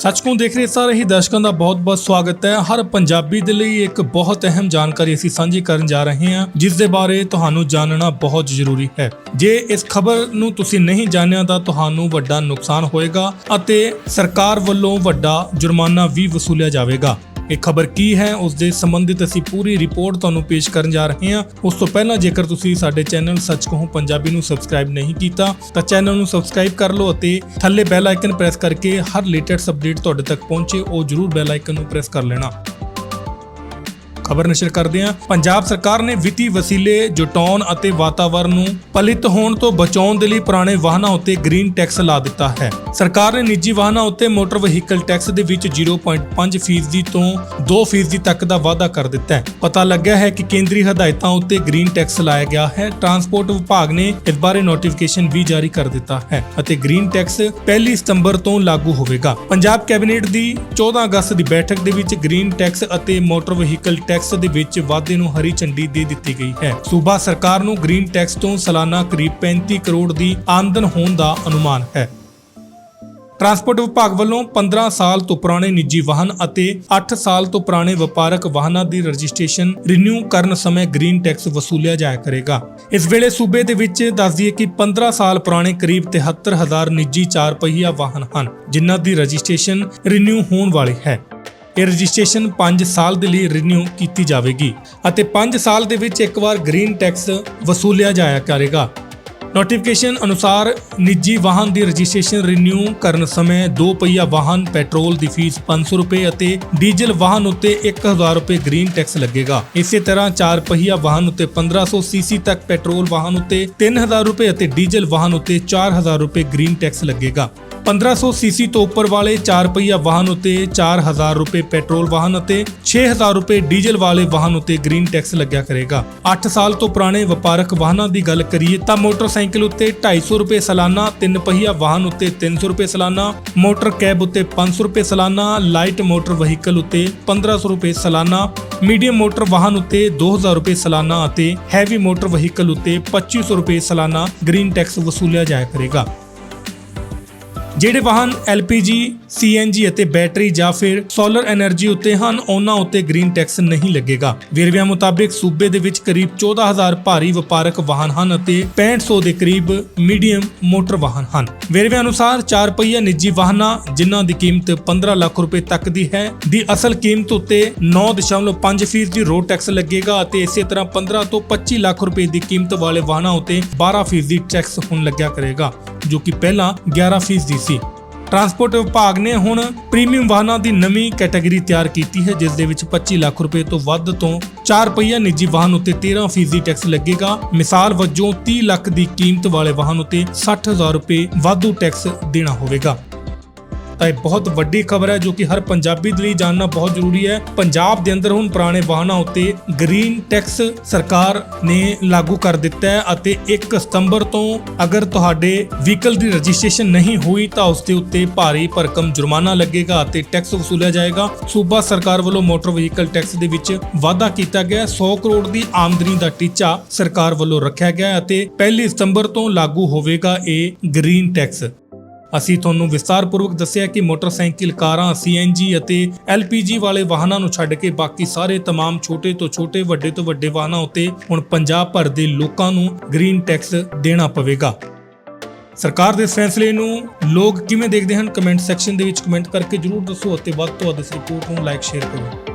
ਸੱਚਕੋ ਦੇਖ ਰਹੇ ਸਾਰੇ ਹੀ ਦਰਸ਼ਕਾਂ ਦਾ ਬਹੁਤ-ਬਹੁਤ ਸਵਾਗਤ ਹੈ। ਹਰ ਪੰਜਾਬੀ ਦੇ ਲਈ ਇੱਕ ਬਹੁਤ ਅਹਿਮ ਜਾਣਕਾਰੀ ਅਸੀਂ ਸਾਂਝੀ ਕਰਨ ਜਾ ਰਹੇ ਹਾਂ। ਜਿਸ ਦੇ ਬਾਰੇ ਤੁਹਾਨੂੰ ਜਾਣਨਾ ਬਹੁਤ ਜ਼ਰੂਰੀ ਹੈ। ਜੇ ਇਸ ਖਬਰ ਨੂੰ ਤੁਸੀਂ ਨਹੀਂ ਜਾਣਿਆ ਤਾਂ ਤੁਹਾਨੂੰ ਵੱਡਾ ਨੁਕਸਾਨ ਹੋਏਗਾ ਅਤੇ ਸਰਕਾਰ ਵੱਲੋਂ ਵੱਡਾ ਜੁਰਮਾਨਾ ਵੀ ਵਸੂਲਿਆ ਜਾਵੇਗਾ। ਇਹ ਖਬਰ ਕੀ ਹੈ ਉਸ ਦੇ ਸੰਬੰਧਿਤ ਅਸੀਂ ਪੂਰੀ ਰਿਪੋਰਟ ਤੁਹਾਨੂੰ ਪੇਸ਼ ਕਰਨ ਜਾ ਰਹੇ ਹਾਂ। ਉਸ ਤੋਂ ਪਹਿਲਾਂ ਜੇਕਰ ਤੁਸੀਂ ਸਾਡੇ ਚੈਨਲ ਸੱਚ ਕਹੋ ਪੰਜਾਬੀ ਨੂੰ ਸਬਸਕ੍ਰਾਈਬ ਨਹੀਂ ਕੀਤਾ, ਤਾਂ ਚੈਨਲ ਨੂੰ ਸਬਸਕ੍ਰਾਈਬ ਕਰ ਲਓ ਅਤੇ ਥੱਲੇ ਬੈਲ ਆਈਕਨ ਪ੍ਰੈਸ ਕਰਕੇ ਹਰ ਲੇਟੈਸਟ ਅਪਡੇਟ ਤੁਹਾਡੇ ਤੱਕ ਪਹੁੰਚੇ, ਉਹ ਜਰੂਰ ਬੈਲ ਆਈਕਨ ਨੂੰ ਪ੍ਰੈਸ ਕਰ ਲੈਣਾ। ਖਬਰ ਨਸ਼ਰ ਕਰਦੇ ਹਾਂ। ਪੰਜਾਬ ਸਰਕਾਰ ਨੇ ਵਿੱਤੀ ਵਸੀਲੇ, ਜੁਟਾਉਣ ਅਤੇ ਵਾਤਾਵਰਣ ਨੂੰ ਪਲਿਤ ਹੋਣ ਤੋਂ ਬਚਾਉਣ ਦੇ ਲਈ ਪੁਰਾਣੇ ਵਾਹਨਾਂ ਉੱਤੇ ਗ੍ਰੀਨ ਟੈਕਸ ਲਾ ਦਿੱਤਾ ਹੈ। ਸਰਕਾਰ ਨੇ ਨਿੱਜੀ ਵਾਹਨਾਂ ਉੱਤੇ ਮੋਟਰ ਵਹੀਕਲ ਟੈਕਸ ਦੇ ਵਿੱਚ 0.5% ਤੋਂ 2% ਤੱਕ ਦਾ ਵਾਧਾ ਕਰ ਦਿੱਤਾ ਹੈ। ਪਤਾ ਲੱਗਾ ਹੈ ਕਿ ਕੇਂਦਰੀ ਹਦਾਇਤਾਂ ਉੱਤੇ ਗ੍ਰੀਨ ਟੈਕਸ ਲਾਇਆ ਗਿਆ ਹੈ। ਟਰਾਂਸਪੋਰਟ ਵਿਭਾਗ ਨੇ ਇਸ ਬਾਰੇ ਨੋਟੀਫਿਕੇਸ਼ਨ ਵੀ ਜਾਰੀ ਕਰ ਦਿੱਤਾ ਹੈ ਅਤੇ ਗ੍ਰੀਨ ਟੈਕਸ 1 ਸਤੰਬਰ ਤੋਂ ਲਾਗੂ ਹੋਵੇਗਾ। ਪੰਜਾਬ ਕੈਬਨਿਟ ਦੀ 14 ਅਗਸਤ ਦੀ ਬੈਠਕ ਦੇ ਵਿੱਚ ਗ੍ਰੀਨ ਟੈਕਸ ਅਤੇ ਮੋਟਰ ਵਹੀਕਲ ਟੈਕਸ ਦੇ ਵਿੱਚ ਵਾਧੇ ਨੂੰ ਹਰੀ ਝੰਡੀ ਦੇ ਦਿੱਤੀ ਗਈ ਹੈ। ਸੂਬਾ ਸਰਕਾਰ ਨੂੰ ਗ੍ਰੀਨ ਟੈਕਸ ਤੋਂ ਸਾਲਾਨਾ ਕਰੀਬ 35 ਕਰੋੜ ਦੀ ਆਮਦਨ ਹੋਣ ਦਾ ਅਨੁਮਾਨ ਹੈ। ਟਰਾਂਸਪੋਰਟ ਵਿਭਾਗ ਵੱਲੋਂ 15 ਸਾਲ ਤੋਂ ਪੁਰਾਣੇ ਨਿੱਜੀ ਵਾਹਨ ਅਤੇ 8 ਸਾਲ ਤੋਂ ਪੁਰਾਣੇ ਵਪਾਰਕ ਵਾਹਨਾਂ ਦੀ ਰਜਿਸਟ੍ਰੇਸ਼ਨ ਰੀਨਿਊ ਕਰਨ ਸਮੇਂ ਗ੍ਰੀਨ ਟੈਕਸ ਵਸੂਲਿਆ ਜਾਇਆ ਕਰੇਗਾ। ਇਸ ਵੇਲੇ ਸੂਬੇ ਦੇ ਵਿੱਚ ਦੱਸ ਦਈਏ ਕਿ 15 ਸਾਲ ਪੁਰਾਣੇ ਕਰੀਬ 73000 ਨਿੱਜੀ ਚਾਰ ਪਹੀਆ ਵਾਹਨ ਹਨ, ਜਿਨ੍ਹਾਂ ਦੀ ਰਜਿਸਟ੍ਰੇਸ਼ਨ ਰੀਨਿਊ ਹੋਣ ਵਾਲੀ ਹੈ। ਇਹ ਰਜਿਸਟ੍ਰੇਸ਼ਨ 5 ਸਾਲ ਦੇ ਲਈ ਰੀਨਿਊ ਕੀਤੀ ਜਾਵੇਗੀ ਅਤੇ 5 ਸਾਲ ਦੇ ਵਿੱਚ ਇੱਕ ਵਾਰ ਗ੍ਰੀਨ ਟੈਕਸ ਵਸੂਲਿਆ ਜਾਇਆ ਕਰੇਗਾ। ਨੋਟੀਫਿਕੇਸ਼ਨ ਅਨੁਸਾਰ ਨਿੱਜੀ ਵਾਹਨ ਦੀ ਰਜਿਸਟ੍ਰੇਸ਼ਨ ਰੀਨਿਊ ਕਰਨ ਸਮੇਂ ਦੋ ਪਹੀਆ ਵਾਹਨ ਪੈਟਰੋਲ ਦੀ ਫੀਸ 500 ਰੁਪਏ ਅਤੇ ਡੀਜ਼ਲ ਵਾਹਨ ਉੱਤੇ 1000 ਰੁਪਏ ਗ੍ਰੀਨ ਟੈਕਸ ਲੱਗੇਗਾ। ਇਸੇ ਤਰ੍ਹਾਂ ਚਾਰ ਪਹੀਆ ਵਾਹਨ ਉੱਤੇ 1500 ਸੀਸੀ ਤੱਕ ਪੈਟਰੋਲ ਵਾਹਨ ਉੱਤੇ 3000 ਰੁਪਏ ਅਤੇ ਡੀਜ਼ਲ ਵਾਹਨ ਉੱਤੇ 4000 ਰੁਪਏ ਗ੍ਰੀਨ ਟੈਕਸ ਲੱਗੇਗਾ। 1500 ਸੀਸੀ ਤੋਂ ਉੱਪਰ ਵਾਲੇ 4 ਪਹੀਆ ਵਾਹਨ ਉੱਤੇ 4000 ਰੁਪਏ ਪੈਟਰੋਲ ਵਾਹਨ ਅਤੇ 6000 ਰੁਪਏ ਡੀਜ਼ਲ ਵਾਲੇ ਵਾਹਨ ਉੱਤੇ ਗ੍ਰੀਨ ਟੈਕਸ ਲੱਗਿਆ ਕਰੇਗਾ। 8 ਸਾਲ ਤੋਂ ਪੁਰਾਣੇ ਵਪਾਰਕ ਵਾਹਨਾਂ ਦੀ ਗੱਲ ਕਰੀਏ ਤਾਂ ਮੋਟਰਸਾਈਕਲ ਉੱਤੇ 250 ਰੁਪਏ ਸਾਲਾਨਾ 3 ਪਹੀਆ ਵਾਹਨ ਉੱਤੇ 300 ਰੁਪਏ ਸਾਲਾਨਾ, ਮੋਟਰ ਕੈਬ ਉੱਤੇ 500 ਰੁਪਏ ਸਾਲਾਨਾ, ਲਾਈਟ ਮੋਟਰ ਵਹੀਕਲ ਉੱਤੇ 1500 ਰੁਪਏ ਸਾਲਾਨਾ, ਮੀਡੀਅਮ ਮੋਟਰ ਵਾਹਨ ਉੱਤੇ 2000 ਰੁਪਏ ਸਾਲਾਨਾ ਅਤੇ ਹੈਵੀ ਮੋਟਰ ਵਹੀਕਲ ਉੱਤੇ 2500 ਰੁਪਏ ਸਾਲਾਨਾ ਗ੍ਰੀਨ ਟੈਕਸ ਵਸੂਲਿਆ ਜਾਇਆ ਕਰੇਗਾ। ਜਿਹੜੇ ਵਾਹਨ LPG CNG ਅਤੇ ਬੈਟਰੀ ਜਾਂ ਫਿਰ ਸੋਲਰ એનર્ਜੀ ਉੱਤੇ ਹਨ, ਉਹਨਾਂ ਉੱਤੇ ਗ੍ਰੀਨ ਟੈਕਸ ਨਹੀਂ ਲੱਗੇਗਾ। ਵੇਰਵਿਆਂ ਮੁਤਾਬਕ ਸੂਬੇ ਦੇ ਵਿੱਚ ਕਰੀਬ 14000 ਭਾਰੀ ਵਪਾਰਕ ਵਾਹਨ ਹਨ ਅਤੇ 6500 ਦੇ ਕਰੀਬ ਮੀਡੀਅਮ ਮੋਟਰ ਵਾਹਨ ਹਨ। ਵੇਰਵਿਆਂ ਅਨੁਸਾਰ ਚਾਰ ਪਹੀਆ ਨਿੱਜੀ ਵਾਹਨਾਂ, ਜਿਨ੍ਹਾਂ ਦੀ ਕੀਮਤ 15 ਲੱਖ ਰੁਪਏ ਤੱਕ ਦੀ ਹੈ, ਦੀ ਅਸਲ ਕੀਮਤ ਉੱਤੇ 9.5% ਦੀ ਰੋਡ ਟੈਕਸ ਲੱਗੇਗਾ ਅਤੇ ਇਸੇ ਤਰ੍ਹਾਂ 15 ਤੋਂ 25 ਲੱਖ ਰੁਪਏ ਦੀ ਕੀਮਤ ਵਾਲੇ ਵਾਹਨਾਂ ਉੱਤੇ 12 ਫੀਸਦੀ ਟੈਕਸ ਹੁਣ ਲੱਗਿਆ ਕਰੇਗਾ। ਜੋ ਕਿ ਪਹਿਲਾਂ 11% ਸੀ। ਟਰਾਂਸਪੋਰਟ ਵਿਭਾਗ ਨੇ ਹੁਣ ਪ੍ਰੀਮੀਅਮ ਵਾਹਨਾਂ ਦੀ ਨਵੀਂ ਕੈਟਾਗਰੀ ਤਿਆਰ ਕੀਤੀ ਹੈ ਜਿਸ ਦੇ ਵਿੱਚ 25 ਲੱਖ ਰੁਪਏ ਤੋਂ ਵੱਧ ਤੋਂ 4 ਪਹੀਆ ਨਿੱਜੀ ਵਾਹਨ ਉੱਤੇ 13% ਟੈਕਸ ਲੱਗੇਗਾ। ਮਿਸਾਲ ਵਜੋਂ 30 ਲੱਖ ਦੀ ਕੀਮਤ ਵਾਲੇ ਵਾਹਨ ਉੱਤੇ 60000 ਰੁਪਏ ਵਾਧੂ ਟੈਕਸ ਦੇਣਾ ਹੋਵੇਗਾ। ਤਾਂ ਇਹ ਬਹੁਤ ਵੱਡੀ ਖਬਰ ਹੈ ਜੋ ਕਿ ਹਰ ਪੰਜਾਬੀ ਦੇ ਲਈ ਜਾਣਨਾ ਬਹੁਤ ਜ਼ਰੂਰੀ ਹੈ। ਪੰਜਾਬ ਦੇ ਅੰਦਰ ਹੁਣ ਪੁਰਾਣੇ ਵਾਹਨਾਂ ਉੱਤੇ ਗ੍ਰੀਨ ਟੈਕਸ ਸਰਕਾਰ ਨੇ ਲਾਗੂ ਕਰ ਦਿੱਤਾ ਹੈ ਅਤੇ 1 ਸਤੰਬਰ ਤੋਂ ਅਗਰ ਤੁਹਾਡੇ ਵਹੀਕਲ ਦੀ ਰਜਿਸਟ੍ਰੇਸ਼ਨ ਨਹੀਂ ਹੋਈ ਤਾਂ ਉਸ ਦੇ ਉੱਤੇ ਭਾਰੀ ਭਰਕਮ ਜੁਰਮਾਨਾ ਲੱਗੇਗਾ ਅਤੇ ਟੈਕਸ ਵਸੂਲਿਆ ਜਾਏਗਾ। ਸੂਬਾ ਸਰਕਾਰ ਵੱਲੋਂ ਮੋਟਰ ਵਹੀਕਲ ਟੈਕਸ ਦੇ ਵਿੱਚ ਵਾਧਾ ਕੀਤਾ ਗਿਆ ਹੈ। 100 ਕਰੋੜ ਦੀ ਆਮਦਨੀ ਦਾ ਟੀਚਾ ਸਰਕਾਰ ਵੱਲੋਂ ਰੱਖਿਆ ਗਿਆ ਅਤੇ 1 ਸਤੰਬਰ ਤੋਂ ਲਾਗੂ ਹੋਵੇਗਾ ਇਹ ਗ੍ਰੀਨ ਟੈਕਸ। ਅਸੀਂ ਤੁਹਾਨੂੰ ਵਿਸਤਾਰਪੂਰਵਕ ਦੱਸਿਆ ਕਿ ਮੋਟਰਸਾਈਕਲ ਕਾਰਾਂ ਸੀਐਨਜੀ ਅਤੇ ਐਲਪੀਜੀ ਵਾਲੇ ਵਾਹਨਾਂ ਨੂੰ ਛੱਡ ਕੇ ਬਾਕੀ ਸਾਰੇ तमाम ਛੋਟੇ ਤੋਂ ਛੋਟੇ ਵੱਡੇ ਤੋਂ ਵੱਡੇ ਵਾਹਨਾਂ ਉੱਤੇ ਹੁਣ ਪੰਜਾਬ ਭਰ ਦੇ ਲੋਕਾਂ ਨੂੰ ਗ੍ਰੀਨ ਟੈਕਸ ਦੇਣਾ ਪਵੇਗਾ ਸਰਕਾਰ ਦੇ ਇਸ ਫੈਸਲੇ ਨੂੰ ਲੋਕ ਕਿਵੇਂ ਦੇਖਦੇ ਹਨ ਕਮੈਂਟ ਸੈਕਸ਼ਨ ਦੇ ਵਿੱਚ ਕਮੈਂਟ ਕਰਕੇ ਜਰੂਰ ਦੱਸੋ ਅਤੇ ਵੱਧ ਤੋਂ ਵੱਧ ਇਸ ਰਿਪੋਰਟ ਨੂੰ ਲਾਈਕ ਸ਼ੇਅਰ ਕਰੋ